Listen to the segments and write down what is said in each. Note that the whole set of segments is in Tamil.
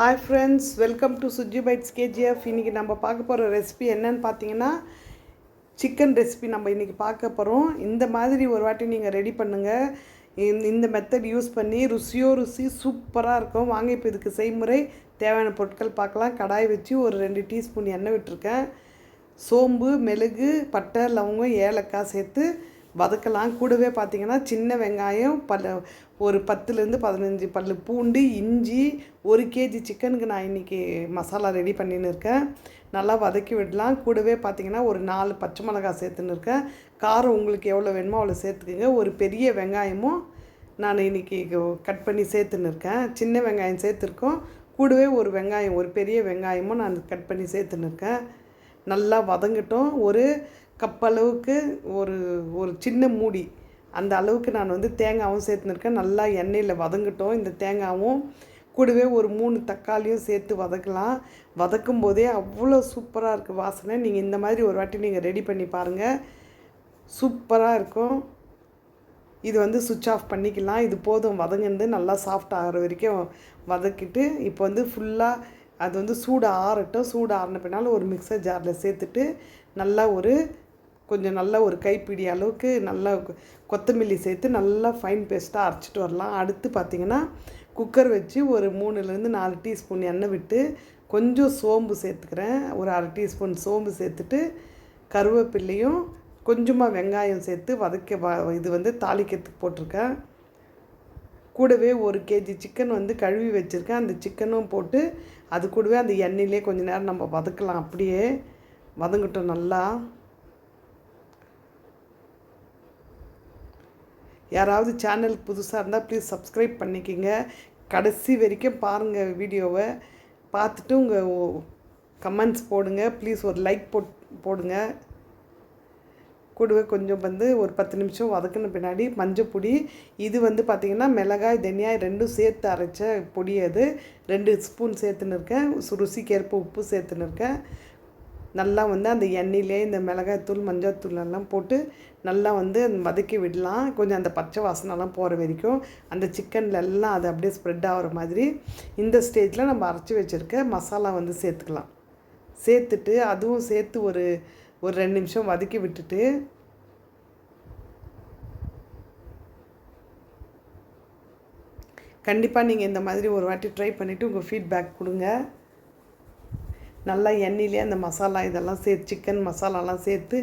Hi friends welcome to Suji bites KGF இன்றைக்கி நம்ம பார்க்க போகிற ரெசிபி என்னன்னு பார்த்தீங்கன்னா சிக்கன் ரெசிபி நம்ம இன்றைக்கி பார்க்க போகிறோம் இந்த மாதிரி ஒரு வாட்டி நீங்கள் ரெடி பண்ணுங்கள் இந்த மெத்தட் யூஸ் பண்ணி ருசியோ ருசி சூப்பராக இருக்கும். வாங்க இப்போ இதுக்கு செய்முறை தேவையான பொருட்கள் பார்க்கலாம். கடாய் வச்சு ஒரு ரெண்டு டீஸ்பூன் எண்ணெய் விட்டுருக்கேன். சோம்பு மெழுகு பட்டை லவங்கம் ஏலக்காய் சேர்த்து வதக்கலாம். கூடவே பார்த்தீங்கன்னா சின்ன வெங்காயம் பல ஒரு பத்துலேருந்து பதினஞ்சு பல் பூண்டு இஞ்சி ஒரு கேஜி சிக்கனுக்கு நான் இன்றைக்கி மசாலா ரெடி பண்ணின்னு இருக்கேன். நல்லா வதக்கி விடலாம். கூடவே பார்த்தீங்கன்னா ஒரு நாலு பச்சை மிளகாய் சேர்த்துன்னு இருக்கேன். காரம் உங்களுக்கு எவ்வளோ வேணுமோ அவ்வளோ சேர்த்துக்குங்க. ஒரு பெரிய வெங்காயமும் நான் இன்றைக்கி கட் பண்ணி சேர்த்துன்னு இருக்கேன். சின்ன வெங்காயம் சேர்த்துருக்கோம். கூடவே ஒரு வெங்காயம் ஒரு பெரிய வெங்காயமும் நான் கட் பண்ணி சேர்த்துன்னு இருக்கேன். நல்லா வதங்கட்டும். ஒரு கப் அளவுக்கு ஒரு ஒரு சின்ன மூடி. அந்த அளவுக்கு நான் வந்து தேங்காயும் சேர்த்துருக்கேன் நல்லா எண்ணெயில் வதங்கட்டும். இந்த தேங்காயும் கூடவே ஒரு மூணு தக்காளியும் சேர்த்து வதக்கலாம். வதக்கும் போதே அவ்வளோ சூப்பராக இருக்குது வாசனை. நீங்கள் இந்த மாதிரி ஒரு வாட்டி நீங்கள் ரெடி பண்ணி பாருங்கள் சூப்பராக இருக்கும். இது வந்து சுவிட்ச் ஆஃப் பண்ணிக்கலாம். இது போதும். வதங்கிருந்து நல்லா சாஃப்ட் ஆகிற வரைக்கும் வதக்கிட்டு இப்போ வந்து ஃபுல்லாக அது வந்து சூடு ஆறட்டும். சூடு ஆறின பின்னால் ஒரு மிக்சர் ஜாரில் சேர்த்துட்டு நல்லா ஒரு கொஞ்சம் நல்ல ஒரு கைப்பிடி அளவுக்கு நல்லா கொத்தமல்லி சேர்த்து நல்லா ஃபைன் பேஸ்ட்டாக அரைச்சிட்டு வரலாம். அடுத்து பார்த்திங்கன்னா குக்கர் வச்சு ஒரு மூணுலேருந்து நாலு டீஸ்பூன் எண்ணெய் விட்டு கொஞ்சம் சோம்பு சேர்த்துக்கிறேன். ஒரு அரை டீஸ்பூன் சோம்பு சேர்த்துட்டு கருவேப்பில்லையும் கொஞ்சமாக வெங்காயம் சேர்த்து வதக்க வ இது வந்து தாளிக்கிறதுக்கு போட்டிருக்கேன். கூடவே ஒரு கேஜி சிக்கன் வந்து கழுவி வச்சுருக்கேன். அந்த சிக்கனும் போட்டு அது கூடவே அந்த எண்ணெயிலே கொஞ்சம் நேரம் நம்ம வதக்கலாம். அப்படியே வதங்கட்டும் நல்லா. யாராவது சேனல் புதுசாக இருந்தால் ப்ளீஸ் சப்ஸ்கிரைப் பண்ணிக்கிங்க. கடைசி வரைக்கும் பாருங்கள் வீடியோவை. பார்த்துட்டு உங்கள் கமெண்ட்ஸ் போடுங்க. ப்ளீஸ் ஒரு லைக் போட் போடுங்க. கூடவே கொஞ்சம் வந்து ஒரு பத்து நிமிஷம் வதக்கின பின்னாடி மஞ்சப்பொடி இது வந்து பார்த்திங்கன்னா மிளகாய் தனியாய் ரெண்டும் சேர்த்து அரைச்ச பொடி அது. ரெண்டு ஸ்பூன் சேர்த்துன்னு இருக்கேன். ருசிக்கேற்ப உப்பு சேர்த்துன்னு இருக்கேன். நல்லா வந்து அந்த எண்ணெயிலே இந்த மிளகாய்த்தூள் மஞ்சள்தூள் எல்லாம் போட்டு நல்லா வந்து வதக்கி விடலாம். கொஞ்சம் அந்த பச்சை வாசனைலாம் போகிற வரைக்கும் அந்த சிக்கனில் எல்லாம் அது அப்படியே ஸ்ப்ரெட் ஆகிற மாதிரி இந்த ஸ்டேஜில் நம்ம அரைச்சி வச்சுருக்க மசாலா வந்து சேர்த்துக்கலாம். சேர்த்துட்டு அதுவும் சேர்த்து ஒரு ஒரு ரெண்டு நிமிஷம் வதக்கி விட்டுட்டு கண்டிப்பாக நீங்கள் இந்த மாதிரி ஒரு வாட்டி ட்ரை பண்ணிவிட்டு உங்கள் ஃபீட்பேக் கொடுங்க. நல்லா எண்ணெயிலே அந்த மசாலா இதெல்லாம் சேர்த்து சிக்கன் மசாலாலாம் சேர்த்து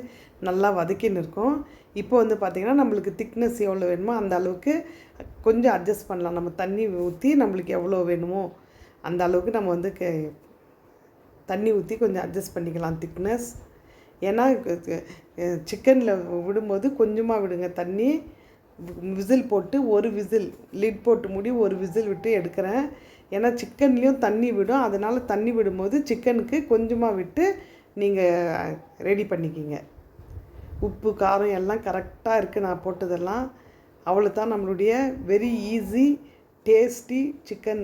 நல்லா வதக்கின்னு இருக்கும். இப்போ வந்து பார்த்திங்கன்னா நம்மளுக்கு திக்னஸ் எவ்வளோ வேணுமோ அந்த அளவுக்கு கொஞ்சம் அட்ஜஸ்ட் பண்ணலாம். நம்ம தண்ணி ஊற்றி நம்மளுக்கு எவ்வளோ வேணுமோ அந்த அளவுக்கு நம்ம வந்து தண்ணி ஊற்றி கொஞ்சம் அட்ஜஸ்ட் பண்ணிக்கலாம் திக்னஸ் ஏன்னா சிக்கனில் விடும்போது கொஞ்சமாக விடுங்க தண்ணி. விசில் போட்டு ஒரு விசில் லிட் போட்டு மூடி ஒரு விசில் விட்டு எடுக்கிறேன். ஏன்னா சிக்கன்லேயும் தண்ணி விடும். அதனால் தண்ணி விடும்போது சிக்கனுக்கு கொஞ்சமாக விட்டு நீங்கள் ரெடி பண்ணிக்கிங்க. உப்பு காரம் எல்லாம் கரெக்டாக இருக்குது நான் போட்டதெல்லாம் அவ்வளோ தான் நம்மளுடைய வெரி ஈஸி டேஸ்டி சிக்கன்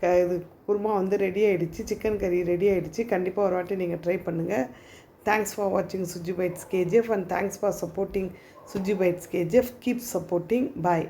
க இது குருமா வந்து ரெடி ஆகிடுச்சு சிக்கன் கறி ரெடி ஆகிடுச்சு கண்டிப்பாக ஒரு வாட்டி நீங்கள் ட்ரை பண்ணுங்கள் தேங்க்ஸ் ஃபார் வாட்சிங் Suji bites KGF and thanks for supporting Suji bites KGF keep supporting bye